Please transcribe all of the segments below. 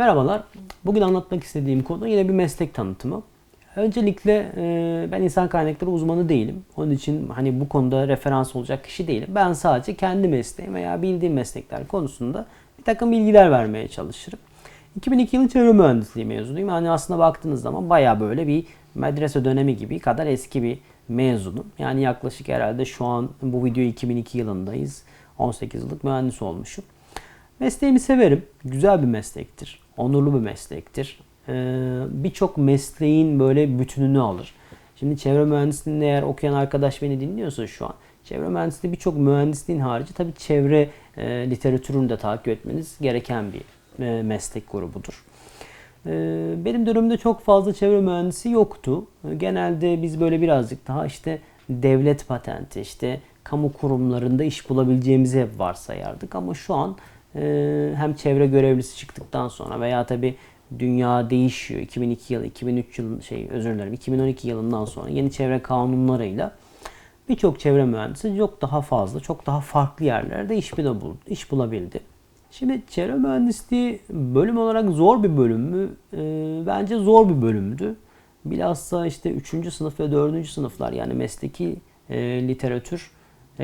Merhabalar. Bugün anlatmak istediğim konu yine bir meslek tanıtımı. Öncelikle e, ben insan kaynakları uzmanı değilim. Onun için hani bu konuda referans olacak kişi değilim. Ben sadece kendi mesleğim veya bildiğim meslekler konusunda bir takım bilgiler vermeye çalışırım. 2002 yılı çevre mühendisliği mezunuyum. Yani aslında baktığınız zaman baya böyle bir medrese dönemi gibi kadar eski bir mezunum. Yani yaklaşık herhalde şu an bu video 2002 yılındayız. 18 yıllık mühendis olmuşum. Mesleğimi severim. Güzel bir meslektir. Onurlu bir meslektir. Ee, Birçok mesleğin böyle bütününü alır. Şimdi çevre mühendisliğini eğer okuyan arkadaş beni dinliyorsa şu an. Çevre mühendisliği birçok mühendisliğin harici tabii çevre e, literatürünü de takip etmeniz gereken bir e, meslek grubudur. E, benim dönemimde çok fazla çevre mühendisi yoktu. Genelde biz böyle birazcık daha işte devlet patenti, işte kamu kurumlarında iş bulabileceğimizi hep varsayardık. Ama şu an hem çevre görevlisi çıktıktan sonra veya tabi dünya değişiyor. 2002 yılı, 2003 yılı şey özür dilerim 2012 yılından sonra yeni çevre kanunlarıyla birçok çevre mühendisi çok daha fazla, çok daha farklı yerlerde iş, bulabul- iş bulabildi. Şimdi çevre mühendisliği bölüm olarak zor bir bölüm mü? E, bence zor bir bölümdü. Bilhassa işte 3. sınıf ve 4. sınıflar yani mesleki e, literatür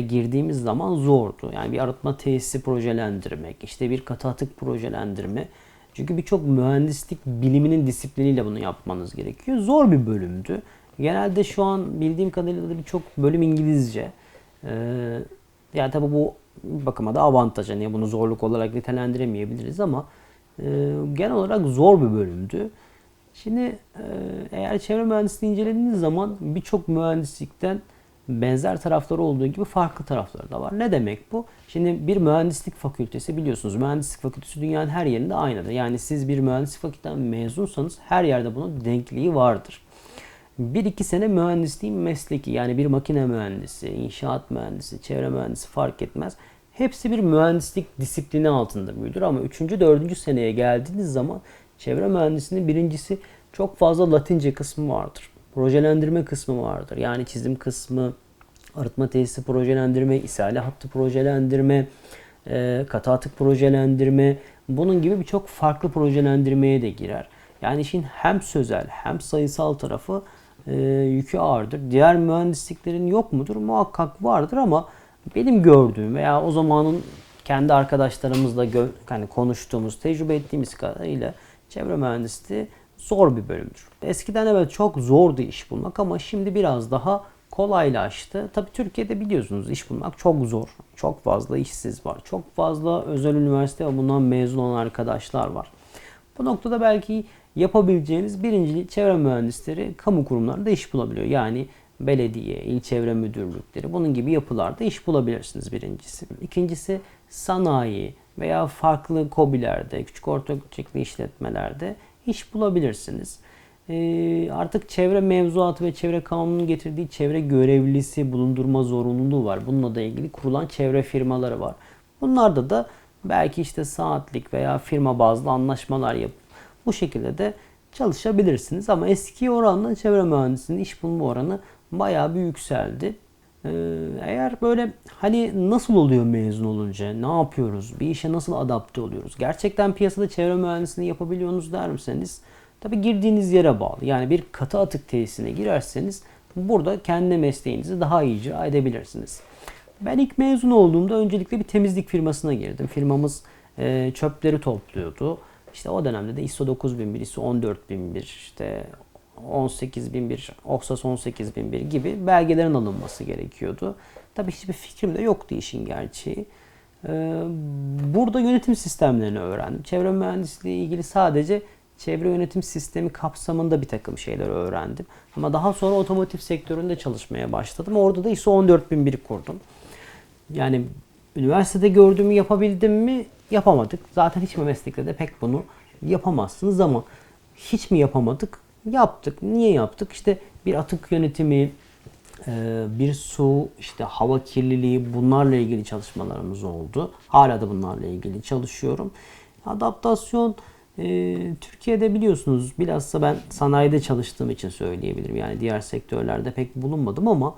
girdiğimiz zaman zordu. Yani bir arıtma tesisi projelendirmek, işte bir katı atık projelendirme. Çünkü birçok mühendislik biliminin disipliniyle bunu yapmanız gerekiyor. Zor bir bölümdü. Genelde şu an bildiğim kadarıyla da birçok bölüm İngilizce. Ee, yani tabi bu bakıma da avantaj. Yani bunu zorluk olarak nitelendiremeyebiliriz ama e, genel olarak zor bir bölümdü. Şimdi e, eğer çevre mühendisliği incelediğiniz zaman birçok mühendislikten benzer tarafları olduğu gibi farklı tarafları da var. Ne demek bu? Şimdi bir mühendislik fakültesi biliyorsunuz mühendislik fakültesi dünyanın her yerinde aynıdır. Yani siz bir mühendislik fakülteden mezunsanız her yerde bunun denkliği vardır. Bir iki sene mühendisliğin mesleki yani bir makine mühendisi, inşaat mühendisi, çevre mühendisi fark etmez. Hepsi bir mühendislik disiplini altında büyüdür ama 3. 4. seneye geldiğiniz zaman çevre mühendisliğinin birincisi çok fazla latince kısmı vardır. Projelendirme kısmı vardır. Yani çizim kısmı, arıtma tesisi projelendirme, isale hattı projelendirme, e, katı atık projelendirme, bunun gibi birçok farklı projelendirmeye de girer. Yani işin hem sözel hem sayısal tarafı e, yükü ağırdır. Diğer mühendisliklerin yok mudur? Muhakkak vardır ama benim gördüğüm veya o zamanın kendi arkadaşlarımızla hani konuştuğumuz, tecrübe ettiğimiz kadarıyla çevre mühendisliği zor bir bölümdür. Eskiden evet çok zordu iş bulmak ama şimdi biraz daha kolaylaştı. Tabi Türkiye'de biliyorsunuz iş bulmak çok zor. Çok fazla işsiz var. Çok fazla özel üniversite ve bundan mezun olan arkadaşlar var. Bu noktada belki yapabileceğiniz birinci çevre mühendisleri kamu kurumlarında iş bulabiliyor. Yani belediye, il çevre müdürlükleri bunun gibi yapılarda iş bulabilirsiniz birincisi. İkincisi sanayi veya farklı kobilerde, küçük orta işletmelerde iş bulabilirsiniz. Ee, artık çevre mevzuatı ve çevre kanununun getirdiği çevre görevlisi bulundurma zorunluluğu var. Bununla da ilgili kurulan çevre firmaları var. Bunlarda da belki işte saatlik veya firma bazlı anlaşmalar yapıp bu şekilde de çalışabilirsiniz. Ama eski oranla çevre mühendisliğinin iş bulma oranı bayağı bir yükseldi. Ee, eğer böyle hani nasıl oluyor mezun olunca, ne yapıyoruz, bir işe nasıl adapte oluyoruz? Gerçekten piyasada çevre mühendisliğini yapabiliyorsunuz der misiniz? Tabii girdiğiniz yere bağlı. Yani bir katı atık tesisine girerseniz burada kendi mesleğinizi daha iyi icra edebilirsiniz. Ben ilk mezun olduğumda öncelikle bir temizlik firmasına girdim. Firmamız e, çöpleri topluyordu. İşte o dönemde de ISO 9001, ISO 14001, işte 18001, OXAS 18001 gibi belgelerin alınması gerekiyordu. Tabii hiçbir fikrim de yoktu işin gerçeği. Ee, Burada yönetim sistemlerini öğrendim. Çevre mühendisliği ilgili sadece çevre yönetim sistemi kapsamında bir takım şeyler öğrendim. Ama daha sonra otomotiv sektöründe çalışmaya başladım. Orada da ISO 14001 kurdum. Yani üniversitede gördüğümü yapabildim mi? Yapamadık. Zaten hiçbir meslekte de pek bunu yapamazsınız ama hiç mi yapamadık? Yaptık. Niye yaptık? İşte bir atık yönetimi, e, bir su, işte hava kirliliği bunlarla ilgili çalışmalarımız oldu. Hala da bunlarla ilgili çalışıyorum. Adaptasyon e, Türkiye'de biliyorsunuz bilhassa ben sanayide çalıştığım için söyleyebilirim. Yani diğer sektörlerde pek bulunmadım ama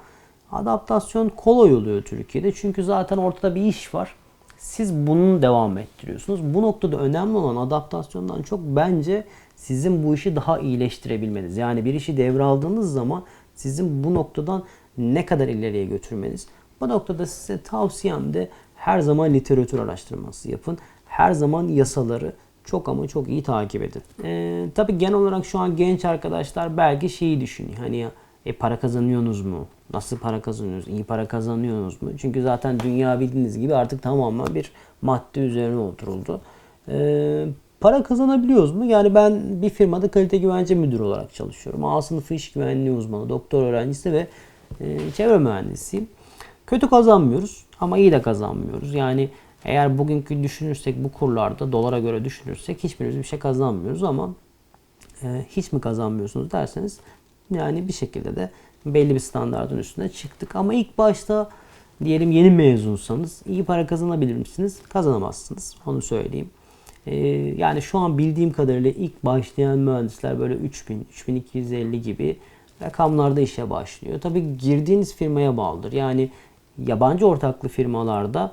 adaptasyon kolay oluyor Türkiye'de. Çünkü zaten ortada bir iş var. Siz bunu devam ettiriyorsunuz. Bu noktada önemli olan adaptasyondan çok bence sizin bu işi daha iyileştirebilmeniz. Yani bir işi devraldığınız zaman sizin bu noktadan ne kadar ileriye götürmeniz. Bu noktada size tavsiyem de her zaman literatür araştırması yapın. Her zaman yasaları çok ama çok iyi takip edin. Ee, tabii genel olarak şu an genç arkadaşlar belki şeyi düşünüyor. Hani ya, e para kazanıyorsunuz mu? Nasıl para kazanıyorsunuz? İyi para kazanıyorsunuz mu? Çünkü zaten dünya bildiğiniz gibi artık tamamen bir madde üzerine oturuldu. Ee, para kazanabiliyoruz mu? Yani ben bir firmada kalite güvence müdürü olarak çalışıyorum. A sınıfı iş güvenliği uzmanı, doktor öğrencisi ve e, çevre mühendisiyim. Kötü kazanmıyoruz ama iyi de kazanmıyoruz. Yani eğer bugünkü düşünürsek bu kurlarda dolara göre düşünürsek hiçbirimiz bir şey kazanmıyoruz ama e, hiç mi kazanmıyorsunuz derseniz yani bir şekilde de belli bir standartın üstüne çıktık. Ama ilk başta diyelim yeni mezunsanız iyi para kazanabilir misiniz? Kazanamazsınız. Onu söyleyeyim. Ee, yani şu an bildiğim kadarıyla ilk başlayan mühendisler böyle 3000, 3250 gibi rakamlarda işe başlıyor. Tabii girdiğiniz firmaya bağlıdır. Yani yabancı ortaklı firmalarda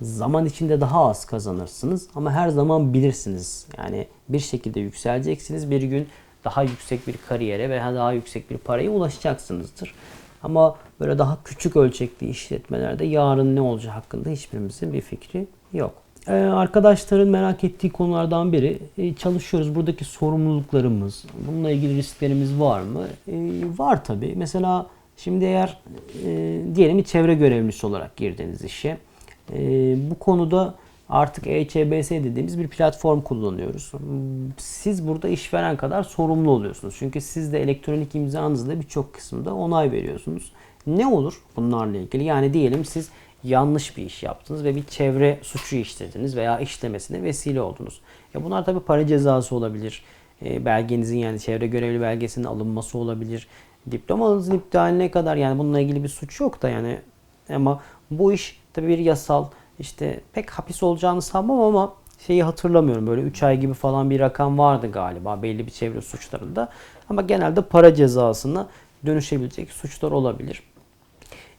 zaman içinde daha az kazanırsınız ama her zaman bilirsiniz. Yani bir şekilde yükseleceksiniz. Bir gün daha yüksek bir kariyere veya daha yüksek bir paraya ulaşacaksınızdır. Ama böyle daha küçük ölçekli işletmelerde yarın ne olacağı hakkında hiçbirimizin bir fikri yok. Ee, arkadaşların merak ettiği konulardan biri e, çalışıyoruz. Buradaki sorumluluklarımız, bununla ilgili risklerimiz var mı? E, var tabii. Mesela şimdi eğer e, diyelim bir çevre görevlisi olarak girdiniz işe. E, bu konuda artık EÇBS dediğimiz bir platform kullanıyoruz. Siz burada işveren kadar sorumlu oluyorsunuz. Çünkü siz de elektronik imzanızda birçok kısımda onay veriyorsunuz. Ne olur bunlarla ilgili? Yani diyelim siz yanlış bir iş yaptınız ve bir çevre suçu işlediniz veya işlemesine vesile oldunuz. Ya bunlar tabii para cezası olabilir. E, belgenizin yani çevre görevli belgesinin alınması olabilir. Diplomanızın iptaline kadar yani bununla ilgili bir suç yok da yani ama bu iş tabii bir yasal işte pek hapis olacağını sanmam ama şeyi hatırlamıyorum. Böyle 3 ay gibi falan bir rakam vardı galiba belli bir çevre suçlarında. Ama genelde para cezasına dönüşebilecek suçlar olabilir.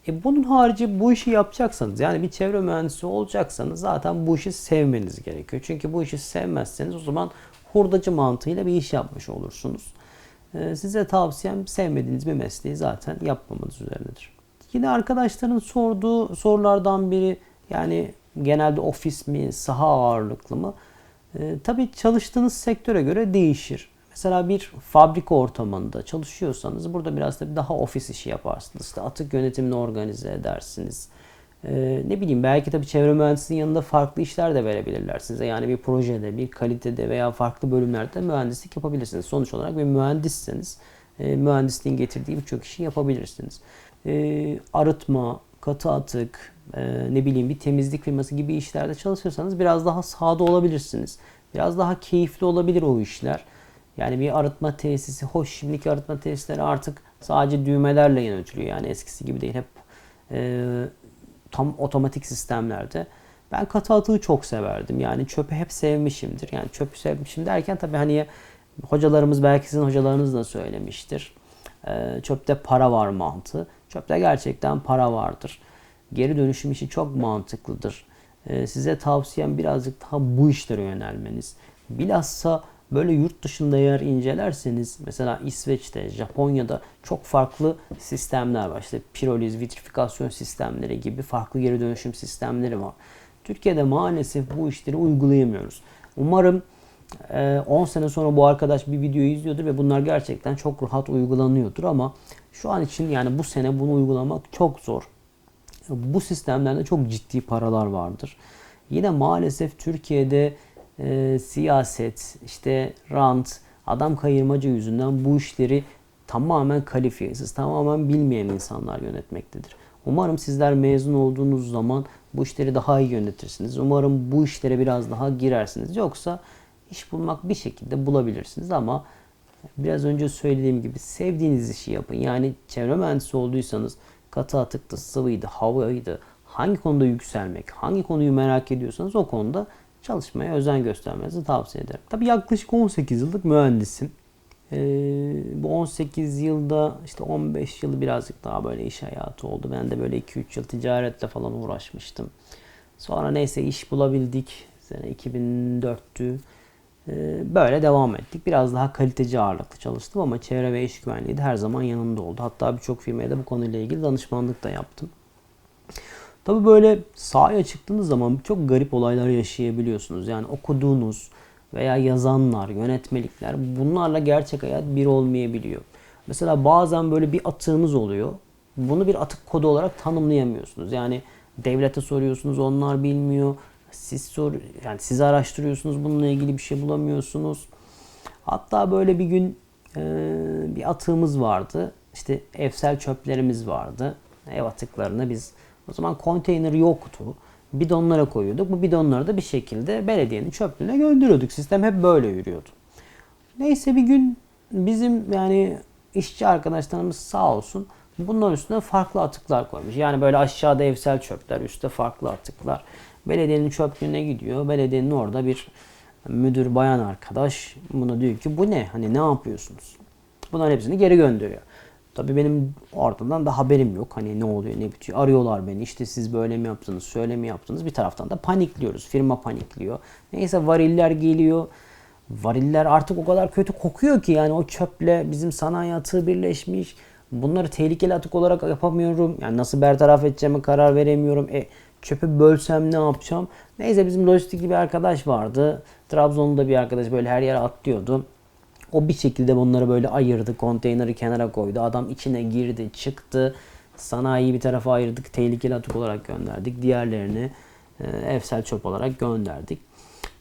E bunun harici bu işi yapacaksanız yani bir çevre mühendisi olacaksanız zaten bu işi sevmeniz gerekiyor. Çünkü bu işi sevmezseniz o zaman hurdacı mantığıyla bir iş yapmış olursunuz. E, size tavsiyem sevmediğiniz bir mesleği zaten yapmamanız üzerinedir. Yine arkadaşların sorduğu sorulardan biri yani genelde ofis mi, saha ağırlıklı mı? E, tabii çalıştığınız sektöre göre değişir. Mesela bir fabrika ortamında çalışıyorsanız burada biraz da daha ofis işi yaparsınız. İşte atık yönetimini organize edersiniz. Ee, ne bileyim belki tabii çevre mühendisliğinin yanında farklı işler de verebilirler size. Yani bir projede, bir kalitede veya farklı bölümlerde mühendislik yapabilirsiniz. Sonuç olarak bir mühendisseniz e, mühendisliğin getirdiği birçok işi yapabilirsiniz. E, arıtma, katı atık, e, ne bileyim bir temizlik firması gibi işlerde çalışırsanız biraz daha sahada olabilirsiniz. Biraz daha keyifli olabilir o işler. Yani bir arıtma tesisi, hoş şimdiki arıtma tesisleri artık sadece düğmelerle yönetiliyor. Yani eskisi gibi değil hep e, tam otomatik sistemlerde. Ben katı atığı çok severdim. Yani çöpü hep sevmişimdir. Yani çöpü sevmişim derken tabii hani hocalarımız belki sizin hocalarınız da söylemiştir. E, çöpte para var mantığı. Çöpte gerçekten para vardır. Geri dönüşüm işi çok mantıklıdır. E, size tavsiyem birazcık daha bu işlere yönelmeniz. Bilhassa Böyle yurt dışında eğer incelerseniz mesela İsveç'te, Japonya'da çok farklı sistemler var. İşte piroliz, vitrifikasyon sistemleri gibi farklı geri dönüşüm sistemleri var. Türkiye'de maalesef bu işleri uygulayamıyoruz. Umarım 10 sene sonra bu arkadaş bir videoyu izliyordur ve bunlar gerçekten çok rahat uygulanıyordur ama şu an için yani bu sene bunu uygulamak çok zor. Bu sistemlerde çok ciddi paralar vardır. Yine maalesef Türkiye'de e, siyaset, işte rant, adam kayırmacı yüzünden bu işleri tamamen kalifiyesiz, tamamen bilmeyen insanlar yönetmektedir. Umarım sizler mezun olduğunuz zaman bu işleri daha iyi yönetirsiniz. Umarım bu işlere biraz daha girersiniz. Yoksa iş bulmak bir şekilde bulabilirsiniz ama biraz önce söylediğim gibi sevdiğiniz işi yapın. Yani çevre mühendisi olduysanız katı atıktı, sıvıydı, havaydı, hangi konuda yükselmek, hangi konuyu merak ediyorsanız o konuda çalışmaya özen göstermenizi tavsiye ederim. Tabii yaklaşık 18 yıllık mühendisim. Ee, bu 18 yılda işte 15 yılı birazcık daha böyle iş hayatı oldu. Ben de böyle 2-3 yıl ticaretle falan uğraşmıştım. Sonra neyse iş bulabildik. Sene 2004'tü. Ee, Böyle devam ettik. Biraz daha kaliteci ağırlıklı çalıştım ama çevre ve iş güvenliği de her zaman yanımda oldu. Hatta birçok firmaya da bu konuyla ilgili danışmanlık da yaptım. Tabi böyle sahaya çıktığınız zaman çok garip olaylar yaşayabiliyorsunuz. Yani okuduğunuz veya yazanlar, yönetmelikler bunlarla gerçek hayat bir olmayabiliyor. Mesela bazen böyle bir atığınız oluyor. Bunu bir atık kodu olarak tanımlayamıyorsunuz. Yani devlete soruyorsunuz onlar bilmiyor. Siz sor yani siz araştırıyorsunuz bununla ilgili bir şey bulamıyorsunuz. Hatta böyle bir gün e, bir atığımız vardı. İşte evsel çöplerimiz vardı. Ev atıklarını biz o zaman konteyner yoktu. Bidonlara koyuyorduk. Bu bidonları da bir şekilde belediyenin çöplüğüne gönderiyorduk. Sistem hep böyle yürüyordu. Neyse bir gün bizim yani işçi arkadaşlarımız sağ olsun bunların üstüne farklı atıklar koymuş. Yani böyle aşağıda evsel çöpler, üstte farklı atıklar. Belediyenin çöplüğüne gidiyor. Belediyenin orada bir müdür bayan arkadaş buna diyor ki bu ne? Hani ne yapıyorsunuz? Bunların hepsini geri gönderiyor. Tabii benim ortadan da haberim yok. Hani ne oluyor ne bitiyor. Arıyorlar beni. İşte siz böyle mi yaptınız, şöyle mi yaptınız? Bir taraftan da panikliyoruz. Firma panikliyor. Neyse variller geliyor. Variller artık o kadar kötü kokuyor ki yani o çöple bizim sanayi atığı birleşmiş. Bunları tehlikeli atık olarak yapamıyorum. Yani nasıl bertaraf edeceğime karar veremiyorum. E, çöpü bölsem ne yapacağım? Neyse bizim lojistikli bir arkadaş vardı. Trabzon'da bir arkadaş böyle her yere atlıyordu. O bir şekilde bunları böyle ayırdı. Konteyneri kenara koydu. Adam içine girdi, çıktı. Sanayiyi bir tarafa ayırdık. Tehlikeli atık olarak gönderdik. Diğerlerini e, evsel çöp olarak gönderdik.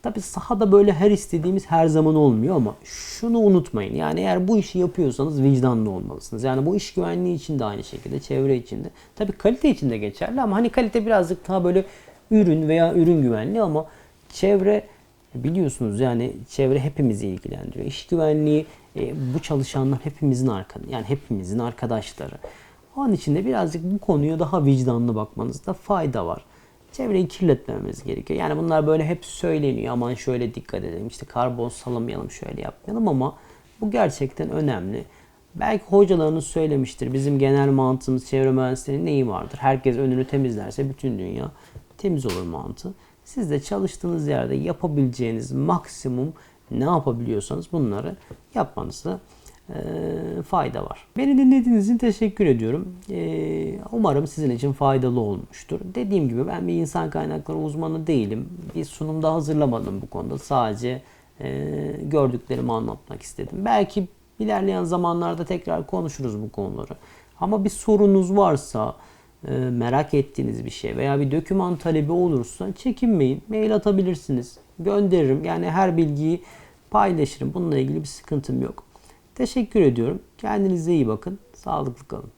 Tabi sahada böyle her istediğimiz her zaman olmuyor ama şunu unutmayın. Yani eğer bu işi yapıyorsanız vicdanlı olmalısınız. Yani bu iş güvenliği için de aynı şekilde, çevre için de. Tabi kalite için de geçerli ama hani kalite birazcık daha böyle ürün veya ürün güvenliği ama çevre biliyorsunuz yani çevre hepimizi ilgilendiriyor. İş güvenliği e, bu çalışanlar hepimizin arkadaşı yani hepimizin arkadaşları. Onun için de birazcık bu konuya daha vicdanlı bakmanızda fayda var. Çevreyi kirletmememiz gerekiyor. Yani bunlar böyle hep söyleniyor. Aman şöyle dikkat edelim. işte karbon salamayalım, şöyle yapmayalım ama bu gerçekten önemli. Belki hocalarınız söylemiştir. Bizim genel mantığımız çevre mühendisliğinin neyi vardır? Herkes önünü temizlerse bütün dünya temiz olur mantığı. Siz de çalıştığınız yerde yapabileceğiniz maksimum ne yapabiliyorsanız bunları yapmanızda e, fayda var. Beni dinlediğiniz için teşekkür ediyorum. E, umarım sizin için faydalı olmuştur. Dediğim gibi ben bir insan kaynakları uzmanı değilim. Bir sunumda hazırlamadım bu konuda. Sadece e, gördüklerimi anlatmak istedim. Belki ilerleyen zamanlarda tekrar konuşuruz bu konuları. Ama bir sorunuz varsa, merak ettiğiniz bir şey veya bir döküman talebi olursa çekinmeyin. Mail atabilirsiniz. Gönderirim. Yani her bilgiyi paylaşırım. Bununla ilgili bir sıkıntım yok. Teşekkür ediyorum. Kendinize iyi bakın. Sağlıklı kalın.